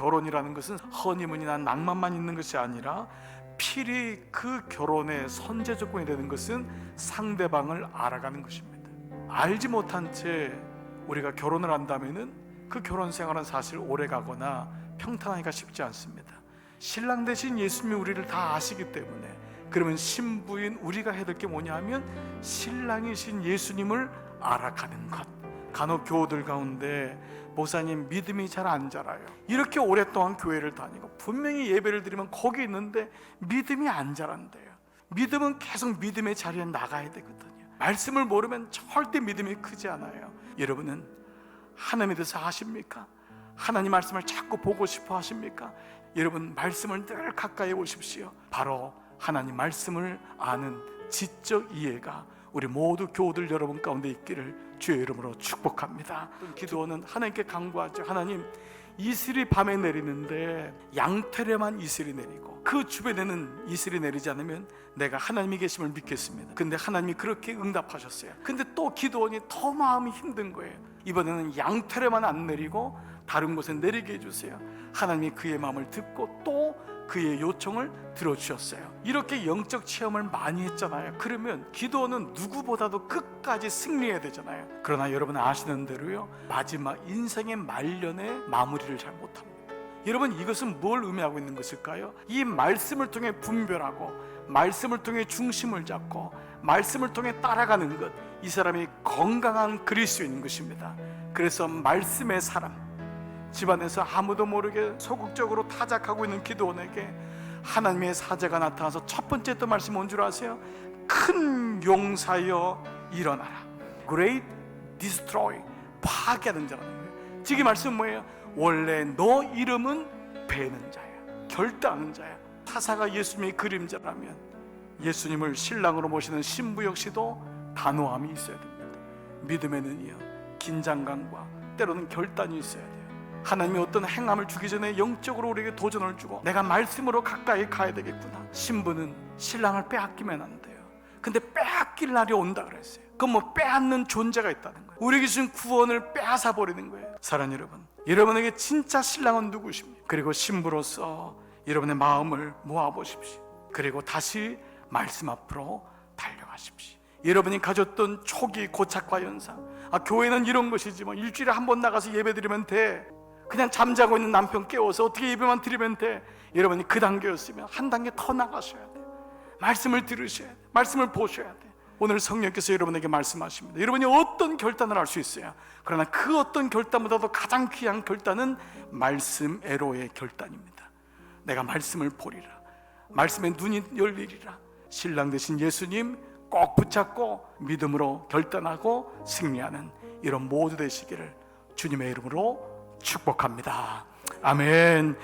결혼이라는 것은 허니문이나 낭만만 있는 것이 아니라 필히 그 결혼의 선제 조건이 되는 것은 상대방을 알아가는 것입니다. 알지 못한 채 우리가 결혼을 한다면은 그 결혼 생활은 사실 오래 가거나 평탄하기가 쉽지 않습니다. 신랑 대신 예수님이 우리를 다 아시기 때문에 그러면 신부인 우리가 해야 될 게 뭐냐 하면 신랑이신 예수님을 알아가는 것. 간혹 교우들 가운데 목사님 믿음이 잘 안 자라요. 이렇게 오랫동안 교회를 다니고 분명히 예배를 드리면 거기 있는데 믿음이 안 자란대요. 믿음은 계속 믿음의 자리에 나가야 되거든요. 말씀을 모르면 절대 믿음이 크지 않아요. 여러분은 하나님에 대해서 아십니까? 하나님 말씀을 자꾸 보고 싶어 하십니까? 여러분 말씀을 늘 가까이 오십시오. 바로 하나님 말씀을 아는 지적 이해가 우리 모두 교우들 여러분 가운데 있기를 주의 이름으로 축복합니다. 기도는 하나님께 간구하죠. 하나님 이슬이 밤에 내리는데 양털에만 이슬이 내리고 그 주변에는 이슬이 내리지 않으면 내가 하나님이 계심을 믿겠습니다. 근데 하나님이 그렇게 응답하셨어요. 근데 또 기도원이 더 마음이 힘든 거예요. 이번에는 양털에만 안 내리고 다른 곳에 내리게 해주세요. 하나님이 그의 마음을 듣고 또 그의 요청을 들어주셨어요. 이렇게 영적 체험을 많이 했잖아요. 그러면 기도는 누구보다도 끝까지 승리해야 되잖아요. 그러나 여러분 아시는 대로요. 마지막 인생의 말년에 마무리를 잘 못합니다. 여러분 이것은 뭘 의미하고 있는 것일까요? 이 말씀을 통해 분별하고 말씀을 통해 중심을 잡고 말씀을 통해 따라가는 것. 이 사람이 건강한 그리스도인 것입니다. 그래서 말씀의 사람 집안에서 아무도 모르게 소극적으로 타작하고 있는 기도원에게 하나님의 사제가 나타나서 첫 번째 또 말씀 뭔 줄 아세요? 큰 용사여 일어나라. Great destroy 파괴하는 자라는 거예요. 지금 말씀 뭐예요? 원래 너 이름은 배는 자야, 결단하는 자야. 타사가 예수님의 그림자라면 예수님을 신랑으로 모시는 신부 역시도 단호함이 있어야 됩니다. 믿음에는요 긴장감과 때로는 결단이 있어야 돼요. 하나님이 어떤 행함을 주기 전에 영적으로 우리에게 도전을 주고 내가 말씀으로 가까이 가야 되겠구나. 신부는 신랑을 빼앗기면 안 돼요. 근데 빼앗길 날이 온다 그랬어요. 그건 뭐 빼앗는 존재가 있다는 거예요. 우리에게 주신 구원을 빼앗아 버리는 거예요. 사랑 여러분, 여러분에게 진짜 신랑은 누구십니까? 그리고 신부로서 여러분의 마음을 모아 보십시오. 그리고 다시 말씀 앞으로 달려가십시오. 여러분이 가졌던 초기 고착과 연상. 아, 교회는 이런 것이지 뭐 일주일에 한 번 나가서 예배 드리면 돼. 그냥 잠자고 있는 남편 깨워서 어떻게 예배만 드리면 돼. 여러분이 그 단계였으면 한 단계 더 나가셔야 돼. 말씀을 들으셔야 돼. 말씀을 보셔야 돼. 오늘 성령께서 여러분에게 말씀하십니다. 여러분이 어떤 결단을 할 수 있어요. 그러나 그 어떤 결단보다도 가장 귀한 결단은 말씀 애로의 결단입니다. 내가 말씀을 보리라. 말씀에 눈이 열리리라. 신랑 되신 예수님 꼭 붙잡고 믿음으로 결단하고 승리하는 이런 모두 되시기를 주님의 이름으로 축복합니다. 아멘.